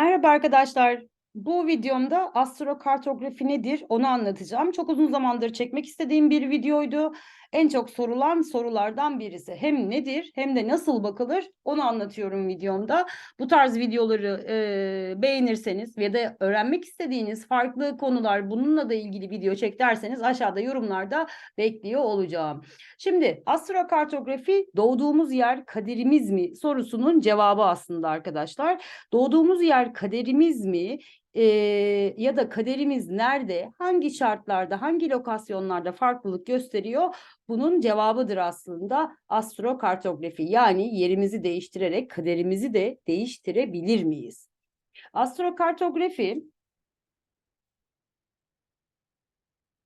Merhaba arkadaşlar. Bu videomda astrokartografi nedir onu anlatacağım. Çok uzun zamandır çekmek istediğim bir videoydu. En çok sorulan sorulardan birisi. Hem nedir hem de nasıl bakılır onu anlatıyorum videomda. Bu tarz videoları e, beğenirseniz ya da öğrenmek istediğiniz farklı konular bununla da ilgili video çek derseniz aşağıda yorumlarda bekliyor olacağım. Şimdi astrokartografi doğduğumuz yer kaderimiz mi sorusunun cevabı aslında arkadaşlar. Doğduğumuz yer kaderimiz mi? E, ya da kaderimiz nerede, hangi şartlarda, hangi lokasyonlarda farklılık gösteriyor? Bunun cevabıdır aslında astrokartografi. Yani yerimizi değiştirerek kaderimizi de değiştirebilir miyiz? Astrokartografi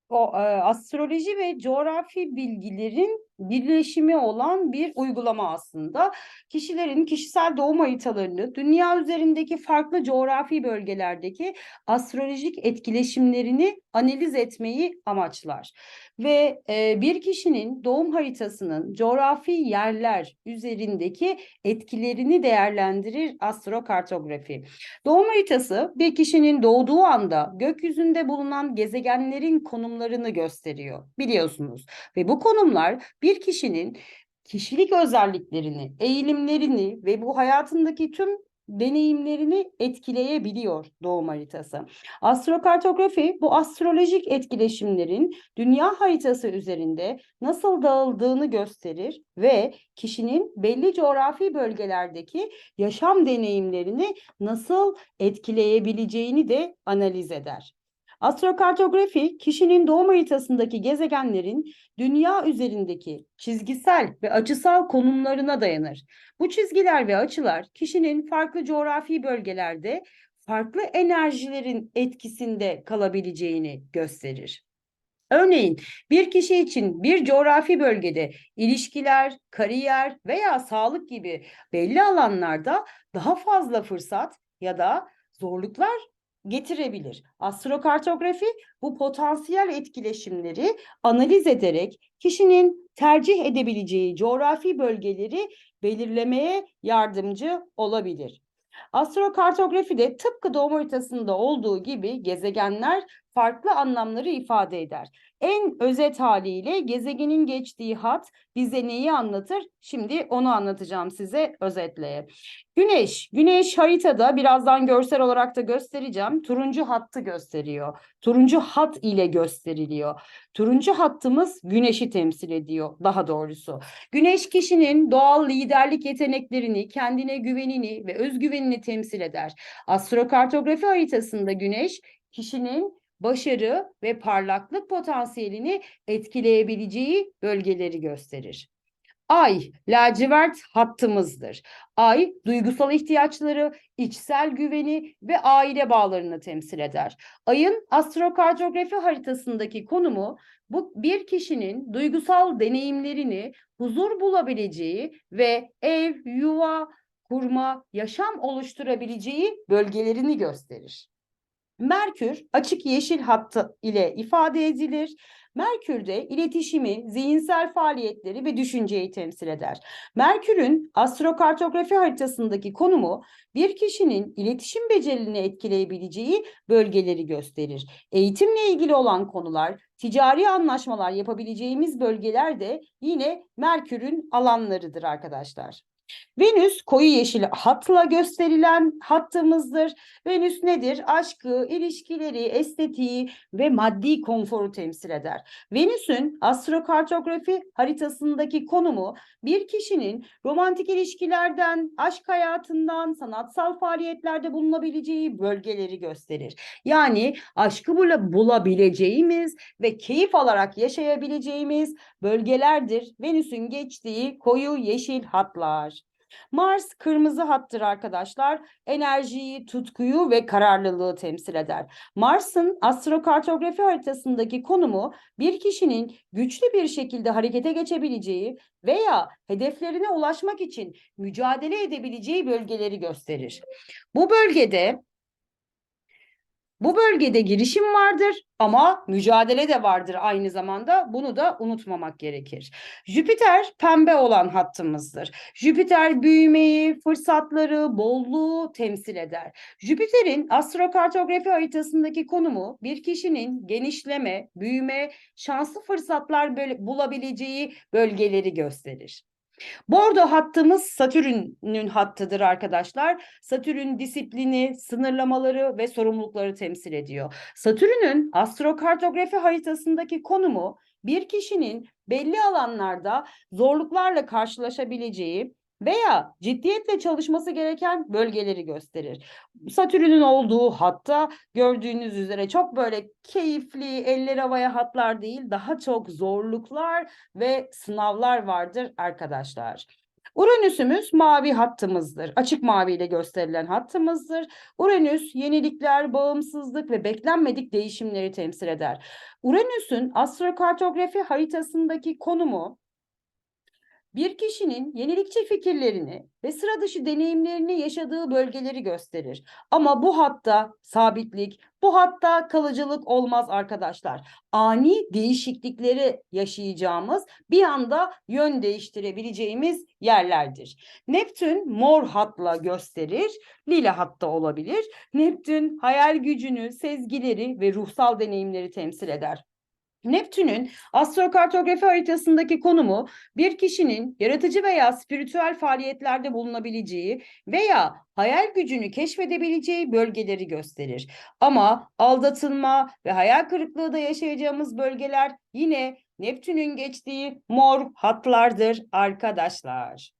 o e, astroloji ve coğrafi bilgilerin birleşimi olan bir uygulama aslında. Kişilerin kişisel doğum haritalarını dünya üzerindeki farklı coğrafi bölgelerdeki astrolojik etkileşimlerini analiz etmeyi amaçlar. Ve e, bir kişinin doğum haritasının coğrafi yerler üzerindeki etkilerini değerlendirir astrokartografi. Doğum haritası bir kişinin doğduğu anda gökyüzünde bulunan gezegenlerin konumlarını gösteriyor biliyorsunuz. Ve bu konumlar bir kişinin kişilik özelliklerini, eğilimlerini ve bu hayatındaki tüm deneyimlerini etkileyebiliyor doğum haritası. Astrokartografi bu astrolojik etkileşimlerin dünya haritası üzerinde nasıl dağıldığını gösterir ve kişinin belli coğrafi bölgelerdeki yaşam deneyimlerini nasıl etkileyebileceğini de analiz eder. Astrokartografi kişinin doğum haritasındaki gezegenlerin dünya üzerindeki çizgisel ve açısal konumlarına dayanır. Bu çizgiler ve açılar kişinin farklı coğrafi bölgelerde farklı enerjilerin etkisinde kalabileceğini gösterir. Örneğin bir kişi için bir coğrafi bölgede ilişkiler, kariyer veya sağlık gibi belli alanlarda daha fazla fırsat ya da zorluklar getirebilir. Astrokartografi bu potansiyel etkileşimleri analiz ederek kişinin tercih edebileceği coğrafi bölgeleri belirlemeye yardımcı olabilir. Astrokartografi de tıpkı doğum haritasında olduğu gibi gezegenler farklı anlamları ifade eder. En özet haliyle gezegenin geçtiği hat bize neyi anlatır? Şimdi onu anlatacağım size özetle. Güneş, güneş haritada birazdan görsel olarak da göstereceğim. Turuncu hattı gösteriyor. Turuncu hat ile gösteriliyor. Turuncu hattımız güneşi temsil ediyor daha doğrusu. Güneş kişinin doğal liderlik yeteneklerini, kendine güvenini ve özgüvenini temsil eder. Astrokartografi haritasında güneş kişinin başarı ve parlaklık potansiyelini etkileyebileceği bölgeleri gösterir. Ay lacivert hattımızdır. Ay duygusal ihtiyaçları, içsel güveni ve aile bağlarını temsil eder. Ayın astrokartografi haritasındaki konumu bu bir kişinin duygusal deneyimlerini huzur bulabileceği ve ev, yuva, kurma, yaşam oluşturabileceği bölgelerini gösterir. Merkür açık yeşil hattı ile ifade edilir. Merkür'de iletişimi, zihinsel faaliyetleri ve düşünceyi temsil eder. Merkür'ün astrokartografi haritasındaki konumu bir kişinin iletişim becerilerini etkileyebileceği bölgeleri gösterir. Eğitimle ilgili olan konular, ticari anlaşmalar yapabileceğimiz bölgeler de yine Merkür'ün alanlarıdır arkadaşlar. Venüs koyu yeşil hatla gösterilen hattımızdır. Venüs nedir? Aşkı, ilişkileri, estetiği ve maddi konforu temsil eder. Venüs'ün astrokartografi haritasındaki konumu bir kişinin romantik ilişkilerden, aşk hayatından, sanatsal faaliyetlerde bulunabileceği bölgeleri gösterir. Yani aşkı bulabileceğimiz ve keyif alarak yaşayabileceğimiz bölgelerdir. Venüs'ün geçtiği koyu yeşil hatlar. Mars kırmızı hattır arkadaşlar. Enerjiyi, tutkuyu ve kararlılığı temsil eder. Mars'ın astrokartografi haritasındaki konumu bir kişinin güçlü bir şekilde harekete geçebileceği veya hedeflerine ulaşmak için mücadele edebileceği bölgeleri gösterir. Bu bölgede Bu bölgede girişim vardır ama mücadele de vardır aynı zamanda. Bunu da unutmamak gerekir. Jüpiter pembe olan hattımızdır. Jüpiter büyümeyi, fırsatları, bolluğu temsil eder. Jüpiter'in astrokartografi haritasındaki konumu bir kişinin genişleme, büyüme, şanslı fırsatlar bulabileceği bölgeleri gösterir. Bordo hattımız Satürn'ün hattıdır arkadaşlar. Satürn disiplini, sınırlamaları ve sorumlulukları temsil ediyor. Satürn'ün astrokartografi haritasındaki konumu bir kişinin belli alanlarda zorluklarla karşılaşabileceği veya ciddiyetle çalışması gereken bölgeleri gösterir. Satürn'ün olduğu hatta gördüğünüz üzere çok böyle keyifli, eller havaya hatlar değil, daha çok zorluklar ve sınavlar vardır arkadaşlar. Uranüsümüz mavi hattımızdır. Açık mavi ile gösterilen hattımızdır. Uranüs yenilikler, bağımsızlık ve beklenmedik değişimleri temsil eder. Uranüs'ün astrokartografi haritasındaki konumu bir kişinin yenilikçi fikirlerini ve sıra dışı deneyimlerini yaşadığı bölgeleri gösterir. Ama bu hatta sabitlik, bu hatta kalıcılık olmaz arkadaşlar. Ani değişiklikleri yaşayacağımız bir anda yön değiştirebileceğimiz yerlerdir. Neptün mor hatla gösterir, lila hatta olabilir. Neptün hayal gücünü, sezgileri ve ruhsal deneyimleri temsil eder. Neptün'ün astrokartografi haritasındaki konumu bir kişinin yaratıcı veya spiritüel faaliyetlerde bulunabileceği veya hayal gücünü keşfedebileceği bölgeleri gösterir. Ama aldatılma ve hayal kırıklığı da yaşayacağımız bölgeler yine Neptün'ün geçtiği mor hatlardır arkadaşlar.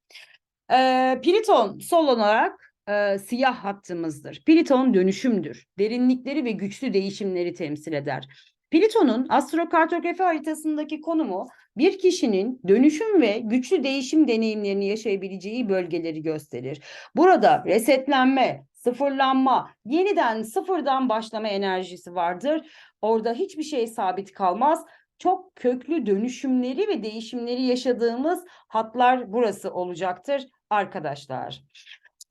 Ee, Pliton sol olarak e, siyah hattımızdır. Pliton dönüşümdür. Derinlikleri ve güçlü değişimleri temsil eder. Plüton'un astrokartografi haritasındaki konumu bir kişinin dönüşüm ve güçlü değişim deneyimlerini yaşayabileceği bölgeleri gösterir. Burada resetlenme, sıfırlanma, yeniden sıfırdan başlama enerjisi vardır. Orada hiçbir şey sabit kalmaz. Çok köklü dönüşümleri ve değişimleri yaşadığımız hatlar burası olacaktır arkadaşlar.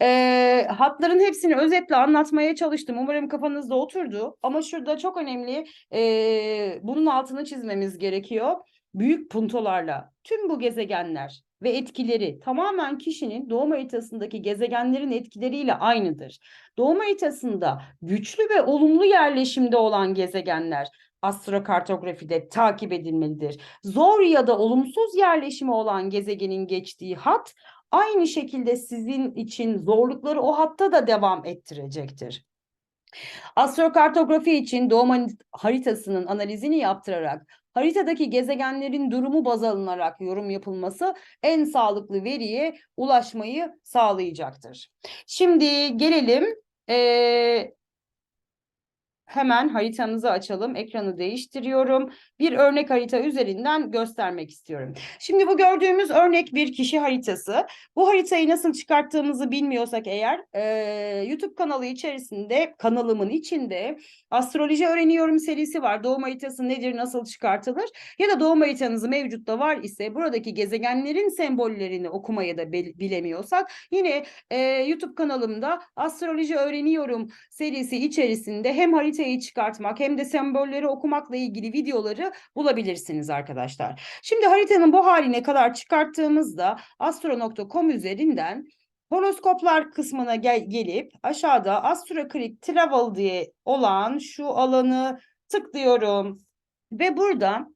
E, hatların hepsini özetle anlatmaya çalıştım. Umarım kafanızda oturdu. Ama şurada çok önemli e, bunun altını çizmemiz gerekiyor. Büyük puntolarla tüm bu gezegenler ve etkileri tamamen kişinin doğum haritasındaki gezegenlerin etkileriyle aynıdır. Doğum haritasında güçlü ve olumlu yerleşimde olan gezegenler astrokartografide takip edilmelidir. Zor ya da olumsuz yerleşimi olan gezegenin geçtiği hat aynı şekilde sizin için zorlukları o hatta da devam ettirecektir. Astrokartografi için doğum haritasının analizini yaptırarak haritadaki gezegenlerin durumu baz alınarak yorum yapılması en sağlıklı veriye ulaşmayı sağlayacaktır. Şimdi gelelim e, Hemen haritamızı açalım. Ekranı değiştiriyorum. Bir örnek harita üzerinden göstermek istiyorum. Şimdi bu gördüğümüz örnek bir kişi haritası. Bu haritayı nasıl çıkarttığımızı bilmiyorsak eğer e, YouTube kanalı içerisinde kanalımın içinde astroloji öğreniyorum serisi var. Doğum haritası nedir, nasıl çıkartılır? Ya da doğum haritanız mevcutta var ise buradaki gezegenlerin sembollerini okumaya da bilemiyorsak yine e, YouTube kanalımda astroloji öğreniyorum serisi içerisinde hem harita haritayı çıkartmak hem de sembolleri okumakla ilgili videoları bulabilirsiniz arkadaşlar. Şimdi haritanın bu haline kadar çıkarttığımızda astro.com üzerinden horoskoplar kısmına gel gelip aşağıda Astroclick Travel diye olan şu alanı tıklıyorum. Ve burada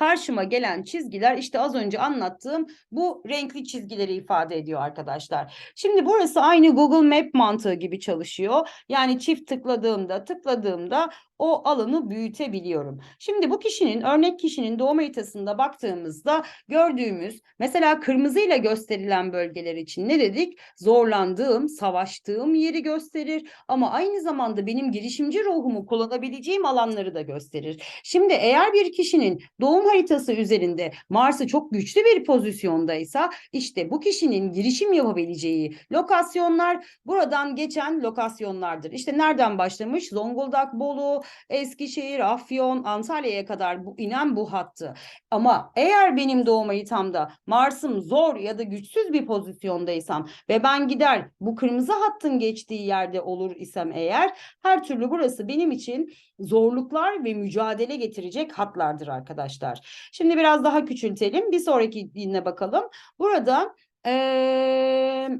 karşıma gelen çizgiler işte az önce anlattığım bu renkli çizgileri ifade ediyor arkadaşlar. Şimdi burası aynı Google Map mantığı gibi çalışıyor. Yani çift tıkladığımda tıkladığımda o alanı büyütebiliyorum. Şimdi bu kişinin örnek kişinin doğum haritasında baktığımızda gördüğümüz mesela kırmızıyla gösterilen bölgeler için ne dedik? Zorlandığım, savaştığım yeri gösterir ama aynı zamanda benim girişimci ruhumu kullanabileceğim alanları da gösterir. Şimdi eğer bir kişinin doğum haritası üzerinde Mars'ı çok güçlü bir pozisyondaysa işte bu kişinin girişim yapabileceği lokasyonlar buradan geçen lokasyonlardır. İşte nereden başlamış? Zonguldak, Bolu, Eskişehir, Afyon, Antalya'ya kadar bu inen bu hattı. Ama eğer benim doğum haritamda Mars'ım zor ya da güçsüz bir pozisyondaysam ve ben gider bu kırmızı hattın geçtiği yerde olur isem eğer her türlü burası benim için zorluklar ve mücadele getirecek hatlardır arkadaşlar. Şimdi biraz daha küçültelim. Bir sonraki dinle bakalım. Burada eee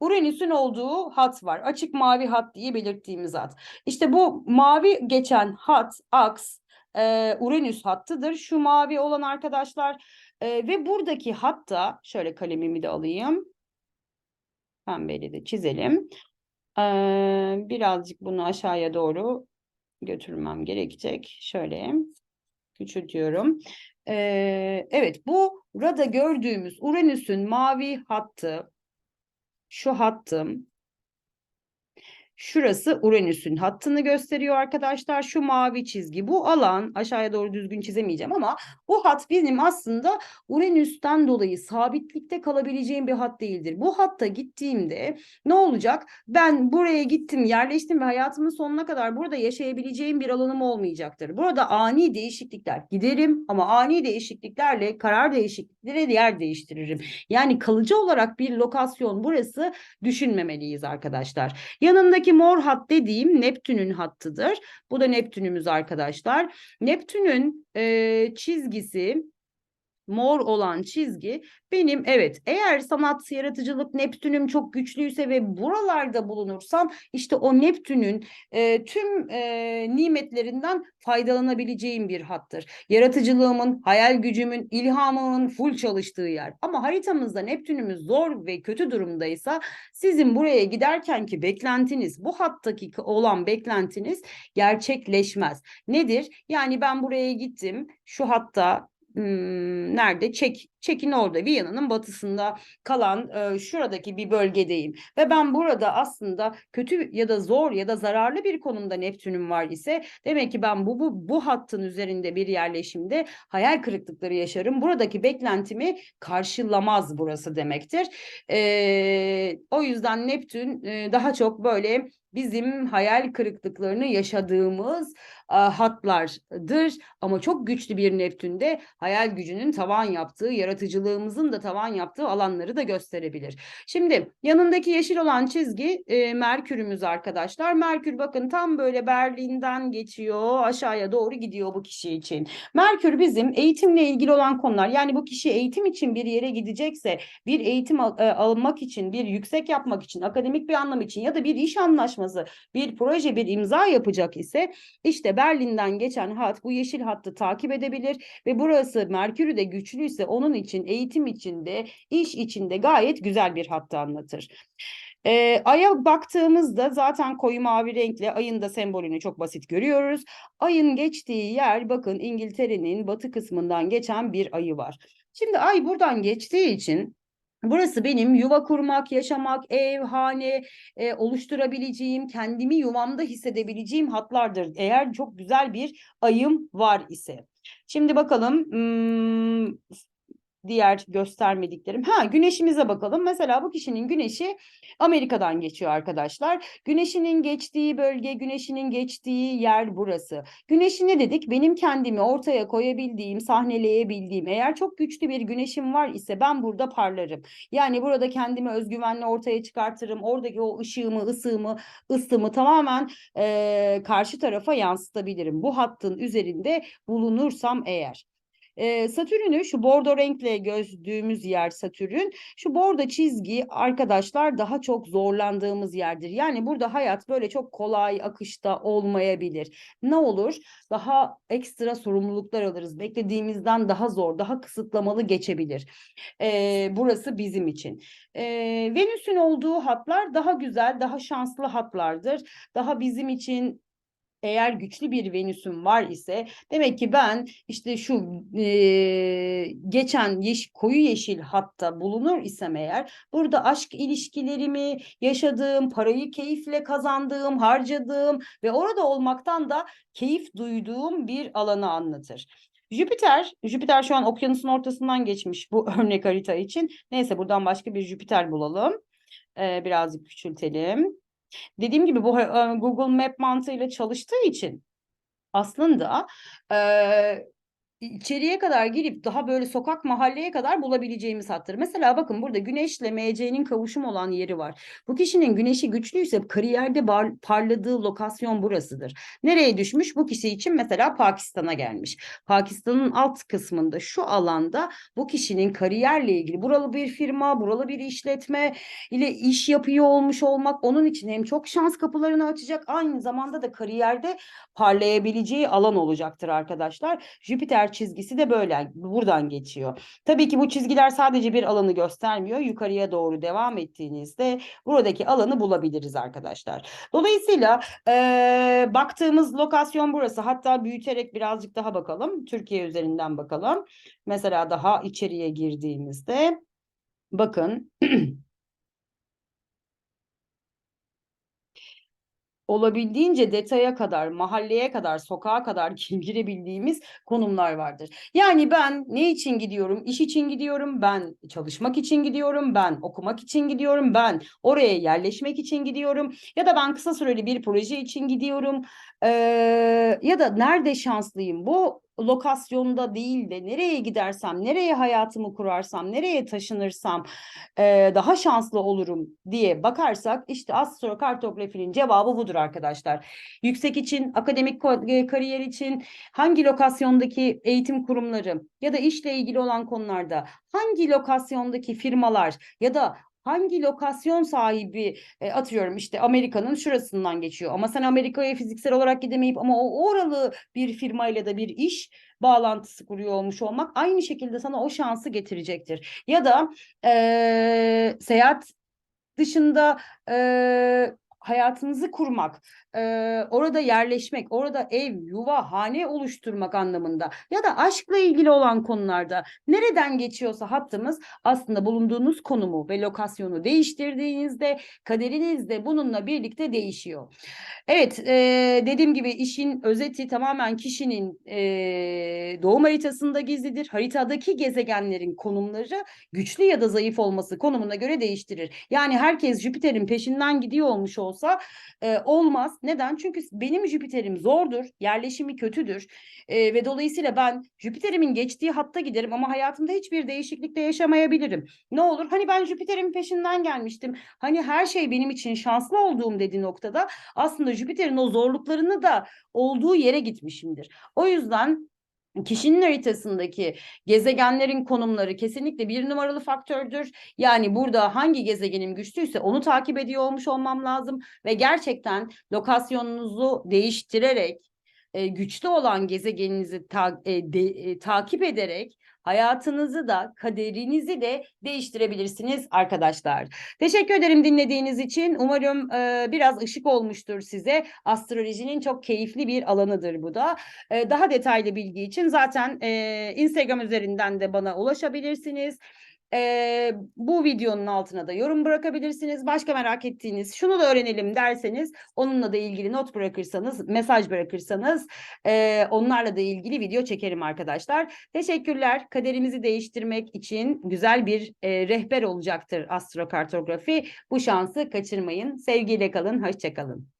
Uranüs'ün olduğu hat var. Açık mavi hat diye belirttiğimiz hat. İşte bu mavi geçen hat, aks, e, Uranüs hattıdır. Şu mavi olan arkadaşlar e, ve buradaki hatta şöyle kalemimi de alayım. Pembeyle de çizelim. E, birazcık bunu aşağıya doğru götürmem gerekecek. Şöyle küçültüyorum. E, evet bu burada gördüğümüz Uranüs'ün mavi hattı şu hattım. Şurası Uranüs'ün hattını gösteriyor arkadaşlar. Şu mavi çizgi bu alan aşağıya doğru düzgün çizemeyeceğim ama bu hat benim aslında Uranüs'ten dolayı sabitlikte kalabileceğim bir hat değildir. Bu hatta gittiğimde ne olacak? Ben buraya gittim, yerleştim ve hayatımın sonuna kadar burada yaşayabileceğim bir alanım olmayacaktır. Burada ani değişiklikler giderim ama ani değişikliklerle karar değişiklikleri yer değiştiririm. Yani kalıcı olarak bir lokasyon burası düşünmemeliyiz arkadaşlar. Yanındaki mor hat dediğim Neptün'ün hattıdır. Bu da Neptün'ümüz arkadaşlar. Neptün'ün e, çizgisi mor olan çizgi benim evet eğer sanat yaratıcılık Neptünüm çok güçlüyse ve buralarda bulunursam işte o Neptün'ün e, tüm e, nimetlerinden faydalanabileceğim bir hattır. Yaratıcılığımın, hayal gücümün, ilhamımın full çalıştığı yer. Ama haritamızda Neptünümüz zor ve kötü durumdaysa sizin buraya giderken ki beklentiniz bu hattaki olan beklentiniz gerçekleşmez. Nedir? Yani ben buraya gittim şu hatta nerede? Çek, Çek'in orada Viyana'nın batısında kalan e, şuradaki bir bölgedeyim ve ben burada aslında kötü ya da zor ya da zararlı bir konumda Neptün'üm var ise demek ki ben bu bu bu hattın üzerinde bir yerleşimde hayal kırıklıkları yaşarım. Buradaki beklentimi karşılamaz burası demektir. E, o yüzden Neptün e, daha çok böyle bizim hayal kırıklıklarını yaşadığımız a, hatlardır. Ama çok güçlü bir Neptün'de hayal gücünün tavan yaptığı, yaratıcılığımızın da tavan yaptığı alanları da gösterebilir. Şimdi yanındaki yeşil olan çizgi e, Merkür'ümüz arkadaşlar. Merkür bakın tam böyle Berlin'den geçiyor, aşağıya doğru gidiyor bu kişi için. Merkür bizim eğitimle ilgili olan konular. Yani bu kişi eğitim için bir yere gidecekse, bir eğitim al, e, almak için, bir yüksek yapmak için, akademik bir anlam için ya da bir iş anlaşması, bir proje, bir imza yapacak ise işte Berlin'den geçen hat bu yeşil hattı takip edebilir ve burası Merkür'ü de güçlüyse onun için eğitim içinde, iş içinde gayet güzel bir hattı anlatır. E, Ay'a baktığımızda zaten koyu mavi renkle ayın da sembolünü çok basit görüyoruz. Ayın geçtiği yer bakın İngiltere'nin batı kısmından geçen bir ayı var. Şimdi ay buradan geçtiği için Burası benim yuva kurmak, yaşamak, ev, hane e, oluşturabileceğim, kendimi yuvamda hissedebileceğim hatlardır. Eğer çok güzel bir ayım var ise. Şimdi bakalım hmm, diğer göstermediklerim. Ha güneşimize bakalım. Mesela bu kişinin güneşi Amerika'dan geçiyor arkadaşlar. Güneşinin geçtiği bölge, güneşinin geçtiği yer burası. Güneşi ne dedik? Benim kendimi ortaya koyabildiğim, sahneleyebildiğim. Eğer çok güçlü bir güneşim var ise ben burada parlarım. Yani burada kendimi özgüvenle ortaya çıkartırım. Oradaki o ışığımı, ısığımı, ısımı tamamen e, karşı tarafa yansıtabilirim. Bu hattın üzerinde bulunursam eğer. E, Satürn'ü şu bordo renkle gözdüğümüz yer Satürn. Şu bordo çizgi arkadaşlar daha çok zorlandığımız yerdir. Yani burada hayat böyle çok kolay akışta olmayabilir. Ne olur? Daha ekstra sorumluluklar alırız. Beklediğimizden daha zor, daha kısıtlamalı geçebilir. E, burası bizim için. E, Venüs'ün olduğu hatlar daha güzel, daha şanslı hatlardır. Daha bizim için eğer güçlü bir Venüs'üm var ise demek ki ben işte şu e, geçen yeş koyu yeşil hatta bulunur isem eğer burada aşk ilişkilerimi yaşadığım, parayı keyifle kazandığım, harcadığım ve orada olmaktan da keyif duyduğum bir alanı anlatır. Jüpiter, Jüpiter şu an okyanusun ortasından geçmiş bu örnek harita için. Neyse buradan başka bir Jüpiter bulalım. Ee, birazcık küçültelim. Dediğim gibi bu e, Google Map mantığıyla çalıştığı için aslında e, içeriye kadar girip daha böyle sokak mahalleye kadar bulabileceğimiz hatları. Mesela bakın burada güneşle MC'nin kavuşum olan yeri var. Bu kişinin güneşi güçlüyse kariyerde parladığı lokasyon burasıdır. Nereye düşmüş? Bu kişi için mesela Pakistan'a gelmiş. Pakistan'ın alt kısmında şu alanda bu kişinin kariyerle ilgili buralı bir firma, buralı bir işletme ile iş yapıyor olmuş olmak onun için hem çok şans kapılarını açacak aynı zamanda da kariyerde parlayabileceği alan olacaktır arkadaşlar. Jüpiter çizgisi de böyle buradan geçiyor. Tabii ki bu çizgiler sadece bir alanı göstermiyor. Yukarıya doğru devam ettiğinizde buradaki alanı bulabiliriz arkadaşlar. Dolayısıyla e, baktığımız lokasyon burası. Hatta büyüterek birazcık daha bakalım. Türkiye üzerinden bakalım. Mesela daha içeriye girdiğimizde bakın olabildiğince detaya kadar, mahalleye kadar, sokağa kadar girebildiğimiz konumlar vardır. Yani ben ne için gidiyorum? İş için gidiyorum, ben çalışmak için gidiyorum, ben okumak için gidiyorum, ben oraya yerleşmek için gidiyorum ya da ben kısa süreli bir proje için gidiyorum. Ee, ya da nerede şanslıyım? Bu lokasyonda değil de nereye gidersem, nereye hayatımı kurarsam, nereye taşınırsam e, daha şanslı olurum diye bakarsak işte astrokartografinin cevabı budur arkadaşlar. Yüksek için, akademik kariyer için hangi lokasyondaki eğitim kurumları ya da işle ilgili olan konularda hangi lokasyondaki firmalar ya da hangi lokasyon sahibi e, atıyorum işte Amerika'nın şurasından geçiyor ama sen Amerika'ya fiziksel olarak gidemeyip ama o oralı bir firmayla da bir iş bağlantısı kuruyor olmuş olmak aynı şekilde sana o şansı getirecektir. Ya da e, seyahat dışında e, hayatınızı kurmak, e, orada yerleşmek, orada ev, yuva, hane oluşturmak anlamında ya da aşkla ilgili olan konularda nereden geçiyorsa hattımız aslında bulunduğunuz konumu ve lokasyonu değiştirdiğinizde kaderiniz de bununla birlikte değişiyor. Evet, e, dediğim gibi işin özeti tamamen kişinin e, doğum haritasında gizlidir. Haritadaki gezegenlerin konumları güçlü ya da zayıf olması konumuna göre değiştirir. Yani herkes Jüpiter'in peşinden gidiyor olmuş olsa e, olmaz. Neden? Çünkü benim Jüpiter'im zordur, yerleşimi kötüdür e, ve dolayısıyla ben Jüpiter'imin geçtiği hatta giderim ama hayatımda hiçbir değişiklikte yaşamayabilirim. Ne olur? Hani ben Jüpiter'in peşinden gelmiştim. Hani her şey benim için şanslı olduğum dediği noktada aslında Jüpiter'in o zorluklarını da olduğu yere gitmişimdir. O yüzden kişinin haritasındaki gezegenlerin konumları kesinlikle bir numaralı faktördür. Yani burada hangi gezegenim güçlüyse onu takip ediyor olmuş olmam lazım ve gerçekten lokasyonunuzu değiştirerek e, güçlü olan gezegeninizi ta, e, de, e, takip ederek hayatınızı da kaderinizi de değiştirebilirsiniz arkadaşlar. Teşekkür ederim dinlediğiniz için. Umarım e, biraz ışık olmuştur size. Astrolojinin çok keyifli bir alanıdır bu da. E, daha detaylı bilgi için zaten e, Instagram üzerinden de bana ulaşabilirsiniz. E, bu videonun altına da yorum bırakabilirsiniz. Başka merak ettiğiniz şunu da öğrenelim derseniz onunla da ilgili not bırakırsanız, mesaj bırakırsanız e, onlarla da ilgili video çekerim arkadaşlar. Teşekkürler. Kaderimizi değiştirmek için güzel bir e, rehber olacaktır astrokartografi. Bu şansı kaçırmayın. Sevgiyle kalın, hoşçakalın.